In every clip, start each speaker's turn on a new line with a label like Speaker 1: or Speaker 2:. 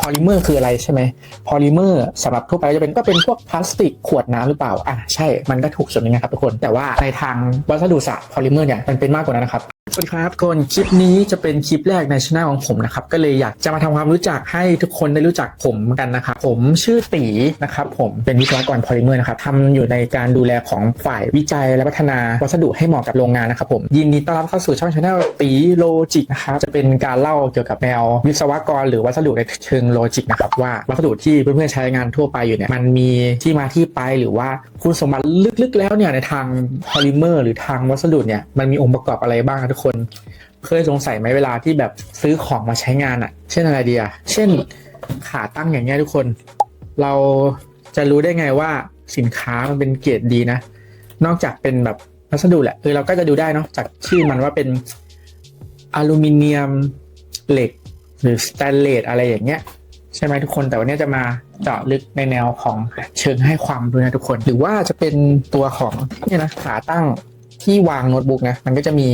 Speaker 1: พอลิเมอร์คืออะไรใช่ไหมพอลิเมอร์สำหรับทั่วไปจะเป็นก็เป็นพวกพลาสติกขวดน้ำหรือเปล่าอะใช่มันก็ถูกส่วนนึงนะครับทุกคน แต่ว่าในทางวัสดุศาสตร์พอลิเมอร์เนี่ยมันเป็นมากกว่านั้นนะครับ สวัสดีครับทุกคนคลิปนี้จะเป็นคลิปแรกในช่องของผมนะครับก็เลยอยากจะมาทำความรู้จักให้ทุกคนได้รู้จักผมกันนะครับผมชื่อตีนะครับผมเป็นวิศวกรพอลิเมอร์นะครับทำอยู่ในการดูแลของฝ่ายวิจัยและพัฒนาวัสดุให้เหมาะกับโรงงานนะครับผมยินดีต้อนรับเข้าสู่ช่องชาแนลตีโลจิกนะครับจะเป็นการเล่าเกี่ยวกับแนววิศวกรหรือวัสดุในเชิงโลจิกนะครับว่าวัสดุที่เพื่อนๆใช้งานทั่วไปอยู่เนี่ยมันมีที่มาที่ไปหรือว่าคุณสมบัติลึกๆ แล้วเนี่ยในทางพอลิเมอร์ หรือทางวัสดุเนี่ยมันมีองค์ประกอบอะไรบ้างทุกคน เคยสงสัยไหมเวลาที่แบบซื้อของมาใช้งานอะเช่นอะไรดีอะเช่นขาตั้งอย่างเงี้ยทุกคน เราจะรู้ได้ไงว่าสินค้ามันเป็นเกรดดีนะ นอกจากเป็นแบบวัสดุแหละเออเราก็จะดูได้เนาะจากชื่อมันว่าเป็นอลูมิเนียมเหล็กหรือสแตนเลสอะไรอย่างเงี้ยใช่ไหมทุกคนแต่วันนี้จะมาเจาะลึกในแนวของเชิงให้ความรู้นะทุกคน หรือว่าจะเป็นตัวของเนี่ยนะขาตั้ง ที่วางโน้ตบุ๊กนะมันก็จะมี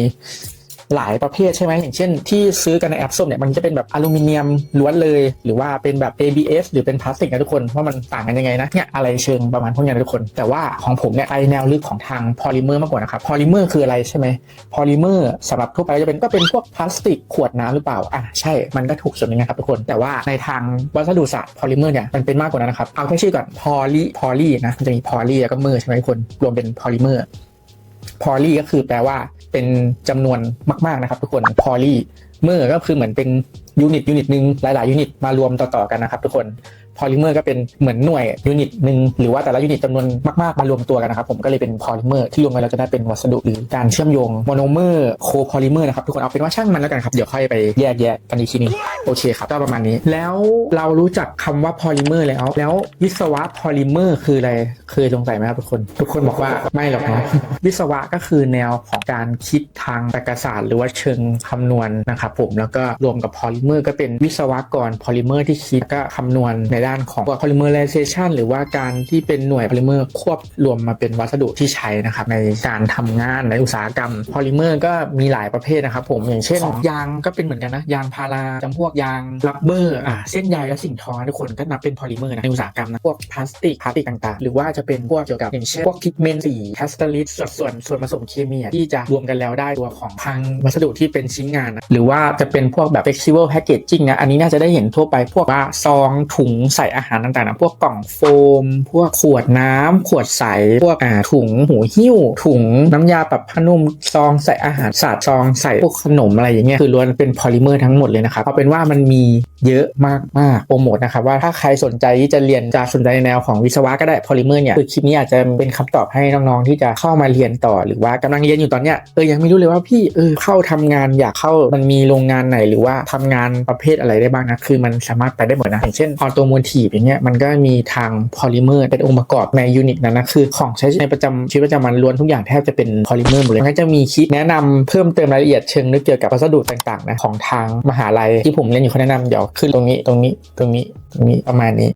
Speaker 1: หลายประเภทใช่ไหมอย่างเช่นที่ซื้อกันในแอปส้มเนี่ยมันจะเป็นแบบอลูมิเนียมล้วนเลย หรือว่าเป็นแบบ ABS หรือเป็นพลาสติกนะทุกคนว่ามันต่างกันยังไงนะเนี่ยอะไรเชิงประมาณพวกนี้นะทุกคน แต่ว่าของผมเนี่ยไปแนวลึกของทางพอลิเมอร์มากกว่านะครับพอลิเมอร์คืออะไรใช่ไหมพอลิเมอร์สำหรับทั่วไปจะเป็นก็เป็นพวกพลาสติกขวดน้ำหรือเปล่าอะใช่มันก็ถูกส่วนนึงนะครับทุกคนแต่ว่าในทางวัสดุศาสตร์พอลิเมอร์เนี่ยมันเป็นมากกว่านั้นนะครับเอาแค่ชื่อก่อนพอลีพอลีนะมันจะมีพอลีแล้วก็เมอร์ใช่ไหมทุกคนรวมเป็นพอลิเมอร์ พอลีก็คือแปลว่าเป็นจำนวนมาก ๆนะครับ ทุกคนพอลีเมื่อก็คือเหมือนเป็นยูนิตยูนิตหนึ่งหลาย ๆ ยูนิตมารวมต่อ ๆ กันนะครับทุกคน พอลิเมอร์ก็เป็นเหมือนหน่วยยูนิตหนึ่งหรือว่าแต่ละยูนิตจำนวนมากๆมารวมตัวกันนะครับผมก็เลยเป็นพอลิเมอร์ที่รวมกันเราจะได้เป็นวัสดุหรือการเชื่อมโยงโมโนเมอร์โคพอลิเมอร์นะครับทุกคนเอาเป็นว่าช่างมันแล้วกันครับเดี๋ยวค่อยไปแยกแยะกันอีกทีนึงโอเคครับก็ประมาณนี้ แล้วเรารู้จักคำว่าพอลิเมอร์แล้ว แล้ววิศวะพอลิเมอร์คืออะไรเคยสงสัยไหมครับทุกคน ทุกคนบอกว่าไม่หรอกนะวิศวะก็คือแนวของการคิดทางตรรกศาสตร์ หรือว่าเชิงคำนวณนะครับผมแล้วก็รวมกับพอลิเมอร์ก็เป็นวิศวกรพอลิเมอร์ที่คิดก็คำนวณในด้านของพอลิเมอร์ไลเซชันหรือว่าการที่เป็นหน่วยพอลิเมอร์ควบรวมมาเป็นวัสดุที่ใช้นะครับในการทำงานในอุตสาหกรรมพอลิเมอร์ก็มีหลายประเภทนะครับผมอย่างเช่นยางก็เป็นเหมือนกันนะยางพาราจำพวกยางรับเบอร์อ่าเส้นใยและสิ่งทอทุกคนก็นับเป็นพอลิเมอร์นะในอุตสาหกรรมนะพวกพลาสติกพลาสติกต่างๆ หรือว่าจะเป็นพวกเกี่ยวกับอย่างเช่นพวกพิกเมนต์สีแคสตาลิสส่วนส่วนส่วนผสมเคมีอะที่จะรวมกันแล้วได้ตัวของทางวัสดุที่เป็นชิ้นงานนะหรือว่าจะเป็นพวกแบบ flexible packaging นะอันนี้น่าจะได้เห็นทั่วไปพวกว่าซองถุงใส่อาหารต่างๆนะพวกกล่องโฟม พวกขวดน้ำขวดใส พวกอ่าถุงหูหิ้ว ถุงน้ำยาปรับผ้านุ่มซองใส่อาหารสาดซองใส่พวกขนมอะไรอย่างเงี้ยคือล้วนเป็นพอลิเมอร์ทั้งหมดเลยนะครับเอาเป็นว่ามันมีเยอะมากๆโปรโมทนะครับว่าถ้าใครสนใจที่จะเรียนจะสนใจในแนวของวิศวะก็ได้พอลิเมอร์เนี่ยคือคลิปนี้อาจจะเป็นคำตอบให้น้องๆที่จะเข้ามาเรียนต่อหรือว่ากำลังเรียนอยู่ตอนเนี้ยเออยังไม่รู้เลยว่าพี่เออเข้าทำงานอยากเข้ามันมีโรงงานไหนหรือว่าทำงานประเภทอะไรได้บ้างนะคือมันสามารถไปได้หมดนะอย่างเช่นออโตโมทีฟอย่างเงี้ยมันก็มีทางพอลิเมอร์เป็นองค์ประกอบในยูนิตนั้นนะคือของใช้ในประจำชีวิตประจำวันล้วนทุกอย่างแทบจะเป็นพอลิเมอร์หมดเลยมันก็จะมีคลิปแนะนำเพิ่มเติมรายละเอียดเชิงลึกเกี่ยวกับวัสดุต่างๆนะของทางมหาลัยที่ผมเรียนอยู่เขาแนะนำเดี๋ยวขึ้นตรงนี้ตรงนี้ตรงนี้ตรงนี้ประมาณนี้